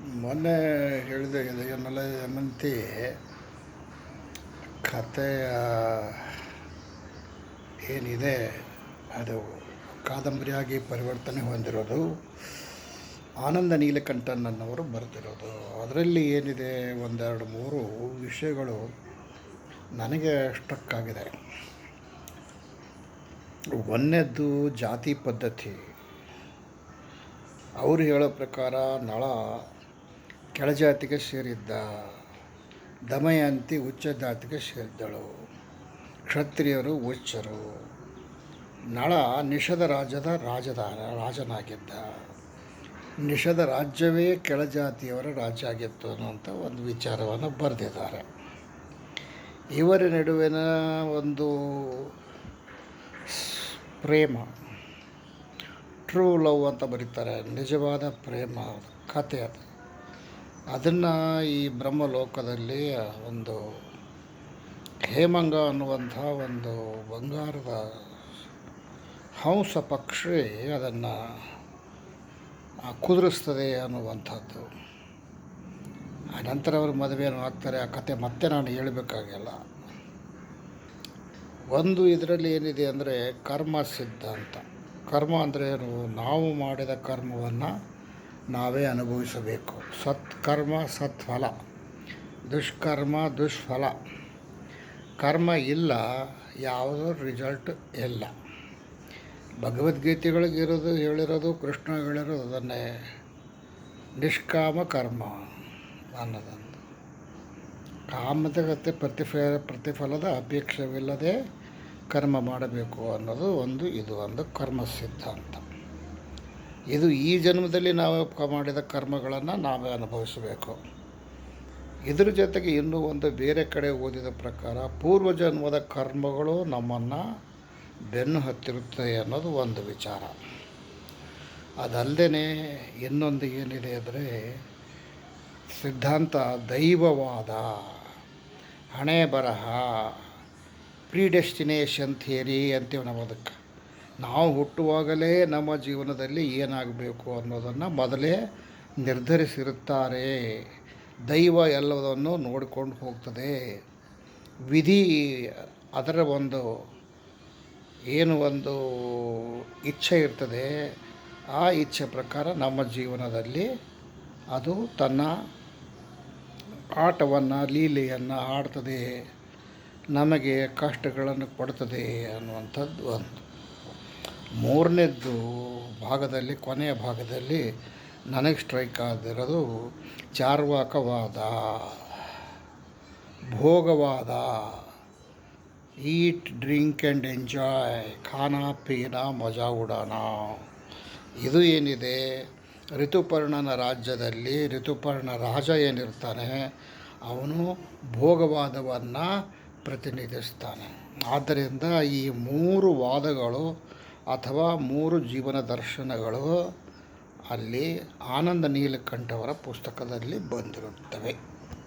ಮೊನ್ನೆ ಹೇಳಿದೆ ಇದನ್ನೆಲ್ಲ ಮಂತಿ ಕಥೆಯ ಏನಿದೆ, ಅದು ಕಾದಂಬರಿಯಾಗಿ ಪರಿವರ್ತನೆ ಹೊಂದಿರೋದು ಆನಂದ ನೀಲಕಂಠನನ್ನವರು ಬರೆದಿರೋದು. ಅದರಲ್ಲಿ ಏನಿದೆ, ಒಂದೆರಡು ಮೂರು ವಿಷಯಗಳು ನನಗೆ ಸ್ಟ್ರಕ್ ಆಗಿದೆ. ಒಂದನೇದ್ದು ಜಾತಿ ಪದ್ಧತಿ. ಅವರು ಹೇಳೋ ಪ್ರಕಾರ ನಳ ಕೆಳಜಾತಿಗೆ ಸೇರಿದ್ದ ದಮಯಂತಿ ಉಚ್ಚ ಜಾತಿಗೆ ಸೇರಿದ್ದಳು. ಕ್ಷತ್ರಿಯರು ಉಚ್ಚರು. ನಳ ನಿಷದ ರಾಜ್ಯದ ರಾಜಧಾನ ರಾಜನಾಗಿದ್ದ. ನಿಷದ ರಾಜ್ಯವೇ ಕೆಳಜಾತಿಯವರ ರಾಜ್ಯ ಆಗಿತ್ತು ಅನ್ನುವಂಥ ಒಂದು ವಿಚಾರವನ್ನು ಬರೆದಿದ್ದಾರೆ. ಇವರ ನಡುವಿನ ಒಂದು ಪ್ರೇಮ ಟ್ರೂ ಲವ್ ಅಂತ ಬರೀತಾರೆ. ನಿಜವಾದ ಪ್ರೇಮ ಕಥೆ ಅದು. ಅದನ್ನು ಈ ಬ್ರಹ್ಮಲೋಕದಲ್ಲಿ ಒಂದು ಹೇಮಂಗ ಅನ್ನುವಂಥ ಒಂದು ಬಂಗಾರದ ಹಂಸ ಪಕ್ಷಿ ಅದನ್ನು ಕುದುರಿಸ್ತದೆ ಅನ್ನುವಂಥದ್ದು. ಆ, ನಂತರ ಅವರು ಮದುವೆಯನ್ನು ಆಗ್ತಾರೆ. ಆ ಕತೆ ಮತ್ತೆ ನಾನು ಹೇಳಬೇಕಾಗಿಲ್ಲ. ಒಂದು ಇದರಲ್ಲಿ ಏನಿದೆ ಅಂದರೆ ಕರ್ಮ ಸಿದ್ಧಾಂತ ಕರ್ಮ ಅಂದರೆ ನಾವು ಮಾಡಿದ ಕರ್ಮವನ್ನು ನಾವೇ ಅನುಭವಿಸಬೇಕು. ಸತ್ಕರ್ಮ ಸತ್ಫಲ. ದುಷ್ಕರ್ಮ ದುಷ್ಫಲ. ಕರ್ಮ ಇಲ್ಲ, ಯಾವುದೋ ರಿಸಲ್ಟ್ ಇಲ್ಲ. ಭಗವದ್ಗೀತೆಗಳಿಗಿರೋದು ಹೇಳಿರೋದು, ಕೃಷ್ಣ ಹೇಳಿರೋದು ಅದನ್ನೇ. ನಿಷ್ಕಾಮ ಕರ್ಮ ಅನ್ನೋದೊಂದು ಕಾಮದಗತ್ತೆ ಪ್ರತಿಫ ಪ್ರತಿಫಲದ ಅಪೇಕ್ಷವಿಲ್ಲದೆ ಕರ್ಮ ಮಾಡಬೇಕು ಅನ್ನೋದು ಒಂದು, ಇದು ಒಂದು ಕರ್ಮ ಸಿದ್ಧಾಂತ ಇದು ಈ ಜನ್ಮದಲ್ಲಿ ನಾವು ಮಾಡಿದ ಕರ್ಮಗಳನ್ನು ನಾವೇ ಅನುಭವಿಸಬೇಕು. ಇದರ ಜೊತೆಗೆ ಇನ್ನೂ ಒಂದು ಬೇರೆ ಕಡೆ ಓದಿದ ಪ್ರಕಾರ ಪೂರ್ವಜನ್ಮದ ಕರ್ಮಗಳು ನಮ್ಮನ್ನು ಬೆನ್ನು ಹತ್ತಿರುತ್ತೆ ಅನ್ನೋದು ಒಂದು ವಿಚಾರ. ಅದಲ್ಲದೆ ಇನ್ನೊಂದು ಏನಿದೆ ಅಂದರೆ ಸಿದ್ಧಾಂತ ದೈವವಾದ ಹಣೆ ಬರಹ ಪ್ರೀಡೆಸ್ಟಿನೇಷನ್ ಥಿಯರಿ ಅಂತೀವಿ ನಾವು ಅದಕ್ಕೆ. ನಾವು ಹುಟ್ಟುವಾಗಲೇ ನಮ್ಮ ಜೀವನದಲ್ಲಿ ಏನಾಗಬೇಕು ಅನ್ನೋದನ್ನು ಮೊದಲೇ ನಿರ್ಧರಿಸಿರುತ್ತಾರೆ. ದೈವ ಎಲ್ಲದನ್ನು ನೋಡಿಕೊಂಡು ಹೋಗ್ತದೆ. ವಿಧಿ ಅದರ ಒಂದು ಏನು ಒಂದು ಇಚ್ಛೆ ಇರ್ತದೆ. ಆ ಇಚ್ಛೆ ಪ್ರಕಾರ ನಮ್ಮ ಜೀವನದಲ್ಲಿ ಅದು ತನ್ನ ಆಟವನ್ನು, ಲೀಲೆಯನ್ನು ಆಡ್ತದೆ. ನಮಗೆ ಕಷ್ಟಗಳನ್ನು ಕೊಡ್ತದೆ ಅನ್ನುವಂಥದ್ದು ಒಂದು. ಮೂರನೇದ್ದು ಭಾಗದಲ್ಲಿ, ಕೊನೆಯ ಭಾಗದಲ್ಲಿ ನನಗೆ ಸ್ಟ್ರೈಕ್ ಆಗಿರೋದು ಚಾರ್ವಾಕವಾದ, ಭೋಗವಾದ ಈಟ್ ಡ್ರಿಂಕ್ ಆ್ಯಂಡ್ ಎಂಜಾಯ್ ಖಾನಾ, ಪೀನಾ, ಮಜಾ, ಉಡಾನ. ಇದು ಏನಿದೆ? ಋತುಪರ್ಣನ ರಾಜ್ಯದಲ್ಲಿ ಋತುಪರ್ಣ ರಾಜ ಏನಿರ್ತಾನೆ, ಅವನು ಭೋಗವಾದವನ್ನು ಪ್ರತಿನಿಧಿಸ್ತಾನೆ. ಆದ್ದರಿಂದ ಈ ಮೂರು ವಾದಗಳು ಅಥವಾ ಮೂರು ಜೀವನ ದರ್ಶನಗಳು ಅಲ್ಲಿ ಆನಂದ ನೀಲಕಂಠವರ ಪುಸ್ತಕದಲ್ಲಿ ಬಂದಿರುತ್ತವೆ.